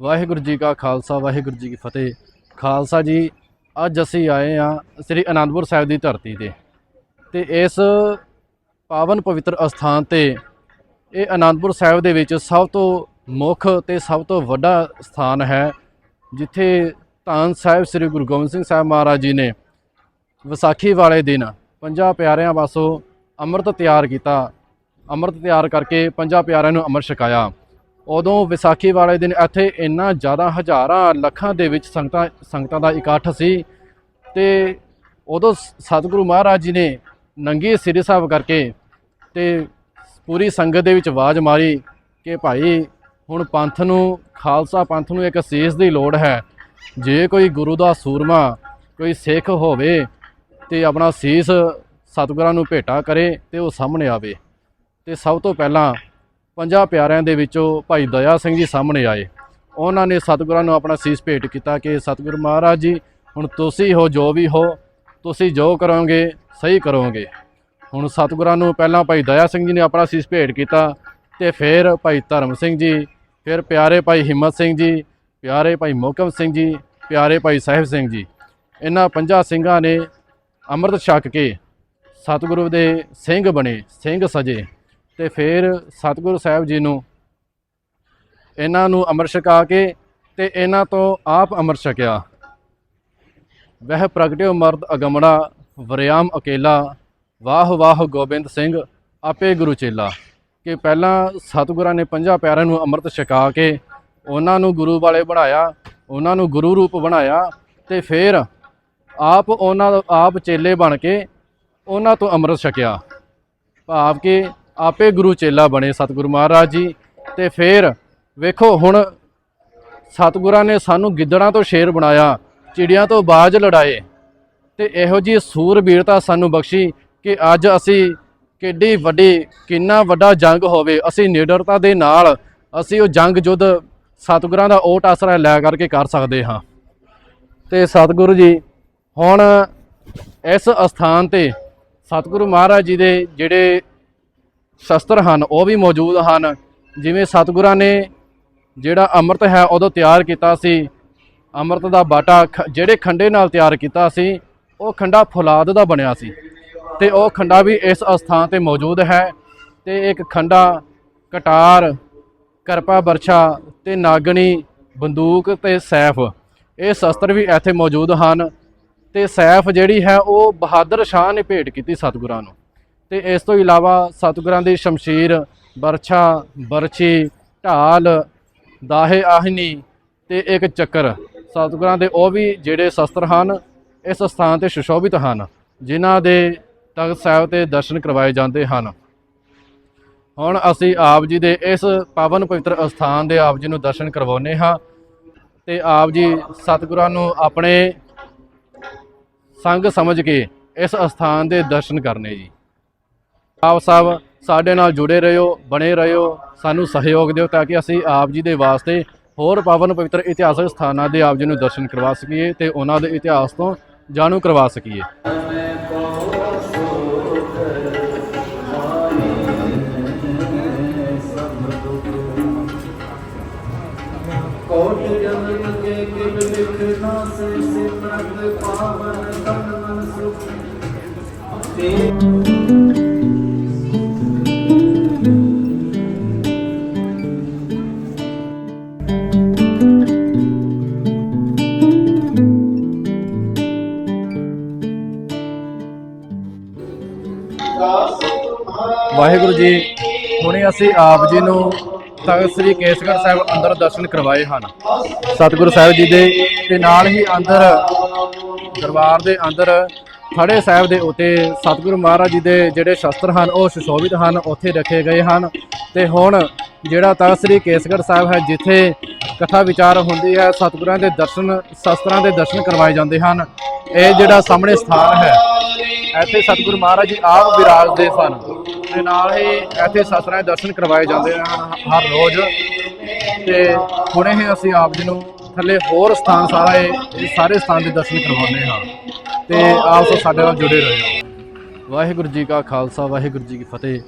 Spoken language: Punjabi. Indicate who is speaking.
Speaker 1: ਵਾਹਿਗੁਰੂ ਜੀ ਕਾ ਖਾਲਸਾ, ਵਾਹਿਗੁਰੂ ਜੀ ਕੀ ਫਤਿਹ। ਖਾਲਸਾ ਜੀ, ਅੱਜ ਅਸੀਂ ਆਏ ਆ ਸ੍ਰੀ ਅਨੰਦਪੁਰ ਸਾਹਿਬ ਦੀ ਧਰਤੀ ਤੇ ਤੇ ਇਸ ਪਾਵਨ ਪਵਿੱਤਰ ਅਸਥਾਨ ਤੇ ਇਹ ਅਨੰਦਪੁਰ ਸਾਹਿਬ ਦੇ ਵਿੱਚ ਸਭ ਤੋਂ ਮੁੱਖ ਤੇ ਸਭ ਤੋਂ ਵੱਡਾ ਸਥਾਨ ਹੈ, ਜਿੱਥੇ ਧੰਨ ਸਾਹਿਬ ਸ੍ਰੀ ਗੁਰੂ ਗੋਬਿੰਦ ਸਿੰਘ ਸਾਹਿਬ ਮਹਾਰਾਜ ਜੀ ਨੇ ਵਿਸਾਖੀ ਵਾਲੇ ਦਿਨ ਪੰਜਾਂ ਪਿਆਰਿਆਂ ਵਾਸੋਂ ਅੰਮ੍ਰਿਤ ਤਿਆਰ ਕੀਤਾ। ਅੰਮ੍ਰਿਤ ਤਿਆਰ ਕਰਕੇ ਪੰਜਾਂ ਪਿਆਰਿਆਂ ਨੂੰ ਅੰਮ੍ਰਿਤ ਛਕਾਇਆ। ਉਦੋਂ ਵਿਸਾਖੀ ਵਾਲੇ ਦਿਨ ਇੱਥੇ ਇੰਨਾ ਜ਼ਿਆਦਾ ਹਜ਼ਾਰਾਂ ਲੱਖਾਂ ਦੇ ਵਿੱਚ ਸੰਗਤਾਂ ਸੰਗਤਾਂ ਦਾ ਇਕੱਠ ਸੀ ਤੇ ਉਦੋਂ ਸ- ਸਤਿਗੁਰੂ ਮਹਾਰਾਜ ਜੀ ਨੇ ਨੰਗੀ ਸਿਰ ਸਾਹਿਬ ਕਰਕੇ ਤੇ ਪੂਰੀ ਸੰਗਤ ਦੇ ਵਿੱਚ ਆਵਾਜ਼ ਮਾਰੀ ਕਿ ਭਾਈ ਹੁਣ ਪੰਥ ਨੂੰ, ਖਾਲਸਾ ਪੰਥ ਨੂੰ ਇੱਕ ਸੀਸ ਦੀ ਲੋੜ ਹੈ। ਜੇ ਕੋਈ ਗੁਰੂ ਦਾ ਸੂਰਮਾ, ਕੋਈ ਸਿੱਖ ਹੋਵੇ ਤੇ ਆਪਣਾ ਸੀਸ ਸਤਿਗੁਰਾਂ ਨੂੰ ਭੇਟਾ ਕਰੇ ਤੇ ਉਹ ਸਾਹਮਣੇ ਆਵੇ। ਤੇ ਸਭ ਤੋਂ ਪਹਿਲਾਂ ਪੰਜਾਂ ਪਿਆਰਿਆਂ ਦੇ ਵਿੱਚੋਂ ਭਾਈ ਦਇਆ ਸਿੰਘ ਜੀ ਸਾਹਮਣੇ ਆਏ। ਉਹਨਾਂ ਨੇ ਸਤਿਗੁਰਾਂ ਨੂੰ ਆਪਣਾ ਸੀਸ ਭੇਟ ਕੀਤਾ ਕਿ ਸਤਿਗੁਰੂ ਮਹਾਰਾਜ ਜੀ, ਹੁਣ ਤੁਸੀਂ ਹੋ ਜੋ ਵੀ ਹੋ, ਤੁਸੀਂ ਜੋ ਕਰੋਗੇ, ਸਹੀ ਕਰੋਗੇ। ਹੁਣ ਸਤਿਗੁਰਾਂ ਨੂੰ ਪਹਿਲਾਂ ਭਾਈ ਦਇਆ ਸਿੰਘ ਜੀ ਨੇ ਆਪਣਾ ਸੀਸ ਭੇਟ ਕੀਤਾ ਤੇ ਫਿਰ ਭਾਈ ਧਰਮ ਸਿੰਘ ਜੀ, ਫਿਰ ਪਿਆਰੇ ਭਾਈ ਹਿੰਮਤ ਸਿੰਘ ਜੀ, ਪਿਆਰੇ ਭਾਈ ਮੋਕਮ ਸਿੰਘ ਜੀ, ਪਿਆਰੇ ਭਾਈ ਸਾਹਿਬ ਸਿੰਘ ਜੀ। ਇਹਨਾਂ ਪੰਜਾਂ ਸਿੰਘਾਂ ਨੇ ਅੰਮ੍ਰਿਤ ਛਕ ਕੇ ਸਤਿਗੁਰੂ ਦੇ ਸਿੰਘ ਬਣੇ, ਸਿੰਘ ਸਜੇ। ਤੇ ਫਿਰ ਸਤਿਗੁਰੂ ਸਾਹਿਬ ਜੀ ਨੂੰ ਇਹਨਾਂ ਨੂੰ ਅੰਮ੍ਰਿਤ ਛਕਾ ਕੇ ਤੇ ਇਹਨਾਂ ਤੋਂ ਆਪ ਅੰਮ੍ਰਿਤ ਛਕਿਆ। ਵਹਿ ਪ੍ਰਗਟਿਓ ਮਰਦ ਅਗਮੜਾ ਵਰਿਆਮ ਅਕੇਲਾ, ਵਾਹ ਵਾਹ ਗੋਬਿੰਦ ਸਿੰਘ, ਆਪੇ ਗੁਰੂ ਚੇਲਾ। ਕਿ ਪਹਿਲਾਂ ਸਤਿਗੁਰਾਂ ਨੇ ਪੰਜਾਂ ਪਿਆਰਿਆਂ ਨੂੰ ਅੰਮ੍ਰਿਤ ਛਕਾ ਕੇ ਉਹਨਾਂ ਨੂੰ ਗੁਰੂ ਵਾਲੇ ਬਣਾਇਆ, ਉਹਨਾਂ ਨੂੰ ਗੁਰੂ ਰੂਪ ਬਣਾਇਆ ਤੇ ਫਿਰ ਆਪ ਉਹਨਾਂ, ਆਪ ਚੇਲੇ ਬਣ ਕੇ ਉਹਨਾਂ ਤੋਂ ਅੰਮ੍ਰਿਤ ਛਕਿਆ। ਭਾਵ ਕਿ ਆਪੇ ਗੁਰੂ ਚੇਲਾ ਬਣੇ ਸਤਿਗੁਰੂ ਮਹਾਰਾਜ ਜੀ। ਤੇ ਫਿਰ ਵੇਖੋ, ਹੁਣ ਸਤਿਗੁਰਾਂ ਨੇ ਸਾਨੂੰ ਗਿੱਦੜਾਂ ਤੋਂ ਸ਼ੇਰ ਬਣਾਇਆ, ਚਿੜੀਆਂ ਤੋਂ ਬਾਜ ਲੜਾਏ। ਤੇ ਇਹੋ ਜੀ ਸੂਰਬੀਰਤਾ ਸਾਨੂੰ ਬਖਸ਼ੀ ਕਿ ਅੱਜ ਅਸੀਂ ਕਿੱਡੀ ਵੱਡੀ, ਕਿੰਨਾ ਵੱਡਾ ਜੰਗ ਹੋਵੇ, ਅਸੀਂ ਨਿਡਰਤਾ ਦੇ ਨਾਲ ਅਸੀਂ ਉਹ ਜੰਗ ਜੁੱਧ ਸਤਿਗੁਰਾਂ ਦਾ ਓਟ ਆਸਰਾ ਲੈ ਕਰਕੇ ਕਰ ਸਕਦੇ ਹਾਂ। ਤੇ ਸਤਿਗੁਰੂ ਜੀ, ਹੁਣ ਇਸ ਅਸਥਾਨ ਤੇ ਸਤਿਗੁਰੂ ਮਹਾਰਾਜ ਜੀ ਦੇ ਜਿਹੜੇ ਸ਼ਸਤਰ ਹਨ, ਉਹ ਵੀ ਮੌਜੂਦ ਹਨ। ਜਿਵੇਂ ਸਤਿਗੁਰਾਂ ਨੇ ਜਿਹੜਾ ਅੰਮ੍ਰਿਤ ਹੈ, ਉਦੋਂ ਤਿਆਰ ਕੀਤਾ ਸੀ। ਅੰਮ੍ਰਿਤ ਦਾ ਬਾਟਾ ਖ- ਜਿਹੜੇ ਖੰਡੇ ਨਾਲ ਤਿਆਰ ਕੀਤਾ ਸੀ, ਉਹ ਖੰਡਾ ਫੁਲਾਦ ਦਾ ਬਣਿਆ ਸੀ। ਤੇ ਉਹ ਖੰਡਾ ਵੀ ਇਸ ਅਸਥਾਨ ਤੇ ਮੌਜੂਦ ਹੈ। ਤੇ ਇੱਕ ਖੰਡਾ ਕਟਾਰ, ਕਰਪਾ ਬਰਛਾ ਤੇ ਨਾਗਣੀ, ਬੰਦੂਕ ਤੇ ਸੈਫ। ਇਹ ਸ਼ਸਤਰ ਵੀ ਇੱਥੇ ਮੌਜੂਦ ਹਨ। ਤੇ ਸੈਫ ਜਿਹੜੀ ਹੈ, ਉਹ ਬਹਾਦਰ ਸ਼ਾਹ ਨੇ ਭੇਟ ਕੀਤੀ ਸਤਿਗੁਰਾਂ ਨੂੰ। ਤੇ ਇਸ ਤੋਂ ਇਲਾਵਾ ਸਤਿਗੁਰਾਂ ਦੀ ਸ਼ਮਸ਼ੀਰ, ਬਰਛਾ, ਬਰਛੀ, ਢਾਲ, ਦਾਹੇ ਆਹਨੀ ਤੇ ਇੱਕ ਚੱਕਰ। ਸਤਿਗੁਰਾਂ ਦੇ ਉਹ ਵੀ ਜਿਹੜੇ ਸ਼ਸਤਰ ਹਨ, ਇਸ ਸਥਾਨ ਤੇ ਸੁਸ਼ੋਭਿਤ ਹਨ, ਜਿਨ੍ਹਾਂ ਦੇ ਤਖਤ ਸਾਹਿਬ ਤੇ ਦਰਸ਼ਨ ਕਰਵਾਏ ਜਾਂਦੇ ਹਨ। ਹੁਣ ਅਸੀਂ ਆਪ ਜੀ ਦੇ ਇਸ ਪਾਵਨ ਪਵਿੱਤਰ ਅਸਥਾਨ ਦੇ ਆਪ ਜੀ ਨੂੰ ਦਰਸ਼ਨ ਕਰਵਾਉਨੇ ਹਾਂ ਤੇ ਆਪ ਜੀ ਸਤਿਗੁਰਾਂ ਨੂੰ ਆਪਣੇ ਸੰਗ ਸਮਝ ਕੇ ਇਸ ਅਸਥਾਨ ਦੇ ਦਰਸ਼ਨ ਕਰਨੇ ਜੀ। ਆਪ ਸਾਹਿਬ ਸਾਡੇ ਨਾਲ ਜੁੜੇ ਰਹੋ, ਬਣੇ ਰਹੋ, ਸਾਨੂੰ ਸਹਿਯੋਗ ਦਿਓ ਤਾਂ ਕਿ ਅਸੀਂ ਆਪ ਜੀ ਦੇ ਵਾਸਤੇ ਹੋਰ ਪਾਵਨ ਪਵਿੱਤਰ ਇਤਿਹਾਸਕ ਸਥਾਨਾਂ ਦੇ ਆਪ ਜੀ ਨੂੰ ਦਰਸ਼ਨ ਕਰਵਾ ਸਕੀਏ ਤੇ ਉਹਨਾਂ ਦੇ ਇਤਿਹਾਸ ਤੋਂ ਜਾਣੂ ਕਰਵਾ ਸਕੀਏ।
Speaker 2: ਕੋਟ ਜਨਮ ਕੇ ਕਿਲ ਲਿਖ ਸੇ ਸਿਮਰਤ ਪਾਵਨ ਤਨ ਮਨ ਸੁਖ। ਤੇ
Speaker 1: ਵਾਹਿਗੁਰੂ ਜੀ, ਹੁਣੇ ਅਸੀਂ ਆਪ ਜੀ ਨੂੰ ਤਖਤ ਸ੍ਰੀ ਕੇਸਗੜ੍ਹ ਸਾਹਿਬ ਅੰਦਰ ਦਰਸ਼ਨ ਕਰਵਾਏ ਹਨ। ਸਤਿਗੁਰੂ ਸਾਹਿਬ ਜੀ ਦੇ ਤੇ ਨਾਲ ਹੀ ਅੰਦਰ, ਦਰਬਾਰ ਦੇ ਅੰਦਰ ਥੜੇ ਸਾਹਿਬ ਦੇ ਉੱਤੇ ਸਤਿਗੁਰੂ ਮਹਾਰਾਜ ਜੀ ਦੇ ਜਿਹੜੇ ਸ਼ਸਤਰ ਹਨ, ਉਹ ਸੁਸ਼ੋਭਿਤ ਹਨ, ਉੱਥੇ ਰੱਖੇ ਗਏ ਹਨ। ਤੇ ਹੁਣ ਜਿਹੜਾ ਤਖਤ ਸ੍ਰੀ ਕੇਸਗੜ੍ਹ ਸਾਹਿਬ ਹੈ, ਜਿੱਥੇ ਕਥਾ ਵਿਚਾਰ ਹੁੰਦੀ ਹੈ, ਸਤਿਗੁਰਾਂ ਦੇ ਦਰਸ਼ਨ, ਸ਼ਸਤਰਾਂ ਦੇ ਦਰਸ਼ਨ ਕਰਵਾਏ ਜਾਂਦੇ ਹਨ। ਇਹ ਜਿਹੜਾ ਸਾਹਮਣੇ ਸਥਾਨ ਹੈ, ਇੱਥੇ ਸਤਿਗੁਰੂ ਮਹਾਰਾਜ ਜੀ ਆਪ ਵਿਰਾਜਦੇ ਸਨ। ਤੇ ਨਾਲ ਹੀ ਇੱਥੇ ਸ਼ਸਤਰਾਂ ਦੇ ਦਰਸ਼ਨ ਕਰਵਾਏ ਜਾਂਦੇ ਹਨ ਹਰ ਰੋਜ਼। ਤੇ ਹੁਣੇ ਹੀ ਅਸੀਂ ਆਪ ਜੀ ਨੂੰ ਥੱਲੇ ਹੋਰ ਸਥਾਨ ਸਾਰਾ ਇਹ ਸਾਰੇ ਸਥਾਨ ਦੇ ਦਰਸ਼ਨ ਕਰਵਾਉਂਦੇ ਹਾਂ। ਤੇ ਆਪ ਸਭ ਸਾਡੇ ਨਾਲ ਜੁੜੇ ਰਹੋ। ਵਾਹਿਗੁਰੂ ਜੀ ਕਾ ਖਾਲਸਾ, ਵਾਹਿਗੁਰੂ ਜੀ ਕੀ ਫਤਿਹ।